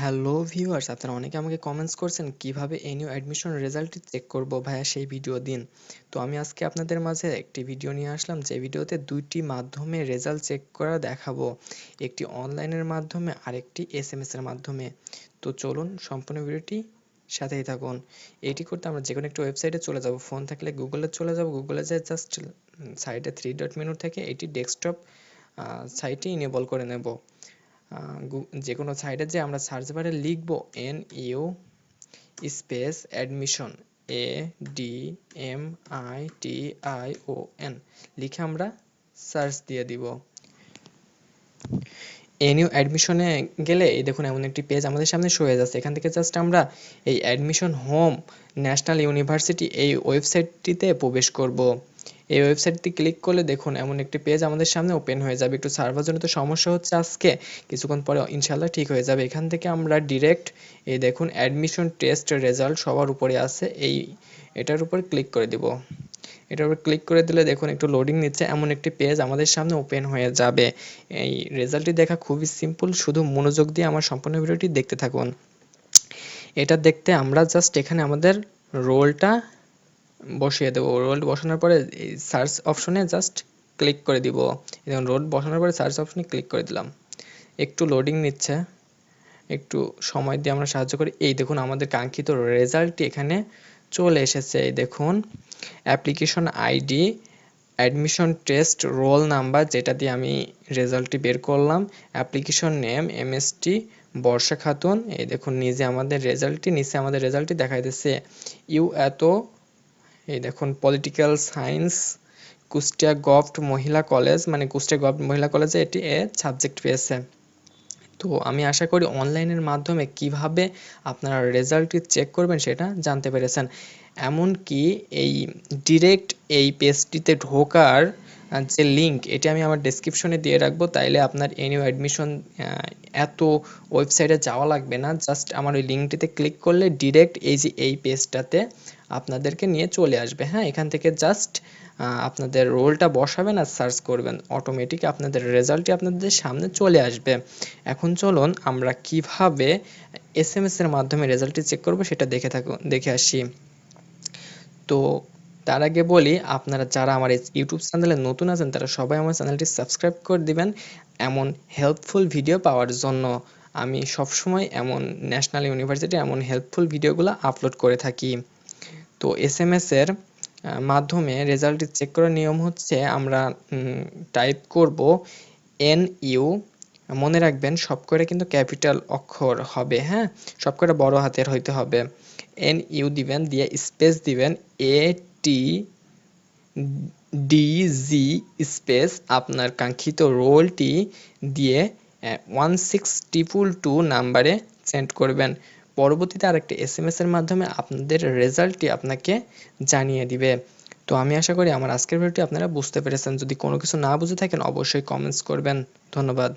Hello viewers আপনারা অনেকে আমাকে কমেন্টস করছেন, কীভাবে এনিউ অ্যাডমিশন রেজাল্টটি চেক করব ভাইয়া সেই ভিডিও দিন? তো আমি আজকে আপনাদের মাঝে একটি ভিডিও নিয়ে আসলাম, যে ভিডিওতে দুইটি মাধ্যমে রেজাল্ট চেক করা দেখাবো। একটি অনলাইনের মাধ্যমে, আরেকটি এস এম এর মাধ্যমে। তো চলুন, সম্পূর্ণ ভিডিওটি সাথেই থাকুন। এটি করতে আমরা যে কোনো একটি ওয়েবসাইটে চলে যাব। ফোন থাকলে গুগলে চলে যাব। গুগলে যায় জাস্ট সাইডে থ্রি ডট মেনু থেকে এটি ডেস্কটপ সাইটে ইনেবল করে নেব। যে কোনো সাইটে যে আমরা সার্চ বারে লিখব N U space admission A D M I T I O N লিখে আমরা সার্চ দিয়ে দিব। এনইউ অ্যাডমিশনে গেলে, এই দেখুন এমন একটি পেজ আমাদের সামনে শো হয়ে যাচ্ছে। এখান থেকে জাস্ট আমরা এই অ্যাডমিশন হোম ন্যাশনাল ইউনিভার্সিটি এই ওয়েবসাইটটিতে প্রবেশ করব। এই ওয়েবসাইটটি ক্লিক করলে দেখুন এমন একটি পেজ আমাদের সামনে ওপেন হয়ে যাবে। একটু সার্ভার জন্য তো সমস্যা হচ্ছে আজকে, কিছুক্ষণ পরে ইনশাল্লাহ ঠিক হয়ে যাবে। এখান থেকে আমরা ডিরেক্ট এই দেখুন অ্যাডমিশন টেস্ট রেজাল্ট সবার উপরে আছে, এই এটার উপর ক্লিক করে দিব। এটার উপর ক্লিক করে দিলে দেখুন একটু লোডিং নিচ্ছে, এমন একটি পেজ আমাদের সামনে ওপেন হয়ে যাবে। এই রেজাল্টটি দেখা খুবই সিম্পল শুধু মনোযোগ দিয়ে আমার সম্পূর্ণ ভিডিওটি দেখতে থাকুন। এটা দেখতে আমরা জাস্ট এখানে আমাদের রোলটা বসিয়ে দেবো। রোল বসানোর পরে এই সার্চ অপশনে জাস্ট ক্লিক করে দিব। এবং রোল বসানোর পরে সার্চ অপশনে ক্লিক করে দিলাম। একটু লোডিং নিচ্ছে। একটু সময় দিয়ে আমরা সাহায্য করি। এই দেখুন আমাদের কাঙ্ক্ষিত রেজাল্টটি এখানে চলে এসেছে। এই দেখুন application ID admission test roll number যেটা দিয়ে আমি রেজাল্টটি বের করলাম application name MST Barsha Khatun. এই দেখুন নিজে আমাদের রেজাল্টটি নিচে আমাদের রেজাল্টটি দেখাই দিচ্ছে ইউ এত এই দেখুন পলিটিক্যাল সায়েন্স কুষ্টিয়া গভট মহিলা কলেজ মানে কুষ্টিয়া গভট মহিলা কলেজে এটি এ সাবজেক্ট পেয়েছে। তো আমি আশা করি অনলাইনের মাধ্যমে কীভাবে আপনারা রেজাল্টটি চেক করবেন সেটা জানতে পেরেছেন। এমনকি এই ডিরেক্ট এই পেজটিতে ঢোকার যে লিঙ্ক এটি আমি আমার ডেসক্রিপশনে দিয়ে রাখব, তাইলে আপনার এনিউ অ্যাডমিশন এত ওয়েবসাইটে যাওয়া লাগবে না। জাস্ট আমার ওই লিঙ্কটিতে ক্লিক করলে ডিরেক্ট এই যে এই পেজটাতে আপনাদেরকে নিয়ে চলে আসবে। হ্যাঁ এখান থেকে জাস্ট আপনাদের রোলটা বসাবেন আর সার্চ করবেন। অটোমেটিক আপনাদের রেজাল্টটি আপনাদের সামনে চলে আসবে। এখন চলুন আমরা কীভাবে এস এম এস এর মাধ্যমে রেজাল্টটি চেক করব সেটা দেখে থাকুন দেখে আসি। তো তার আগে বলি, আপনারা যারা আমার ইউটিউব চ্যানেলে নতুন আছেন, তারা সবাই আমার চ্যানেলটি সাবস্ক্রাইব করে দিবেন। এমন হেল্পফুল ভিডিও পাওয়ার জন্য আমি সবসময় এমন ন্যাশনাল ইউনিভার্সিটি এমন হেল্পফুল ভিডিওগুলো আপলোড করে থাকি। তো এস এম এস এর মাধ্যমে রেজাল্টটি চেক করার নিয়ম হচ্ছে আমরা টাইপ করব এন ইউ মনে রাখবেন সব করে কিন্তু ক্যাপিটাল অক্ষর হবে হ্যাঁ? সব করে বড় হাতের হইতে হবে। এন ইউ দিবেন, দিয়ে স্পেস দিবেন এ টি ডিজি স্পেস আপনার কাঙ্ক্ষিত রোলটি দিয়ে ওয়ান সিক্স ট্রিপুল টু নাম্বারে সেন্ড করবেন। পরবর্তীতে আরেকটি এস এম এস এর মাধ্যমে আপনাদের রেজাল্টটি আপনাকে জানিয়ে দিবে। তো আমি আশা করি আমার আজকের ভিডিওটি আপনারা বুঝতে পেরেছেন। যদি কোনো কিছু না বুঝে থাকেন, অবশ্যই কমেন্টস করবেন। ধন্যবাদ।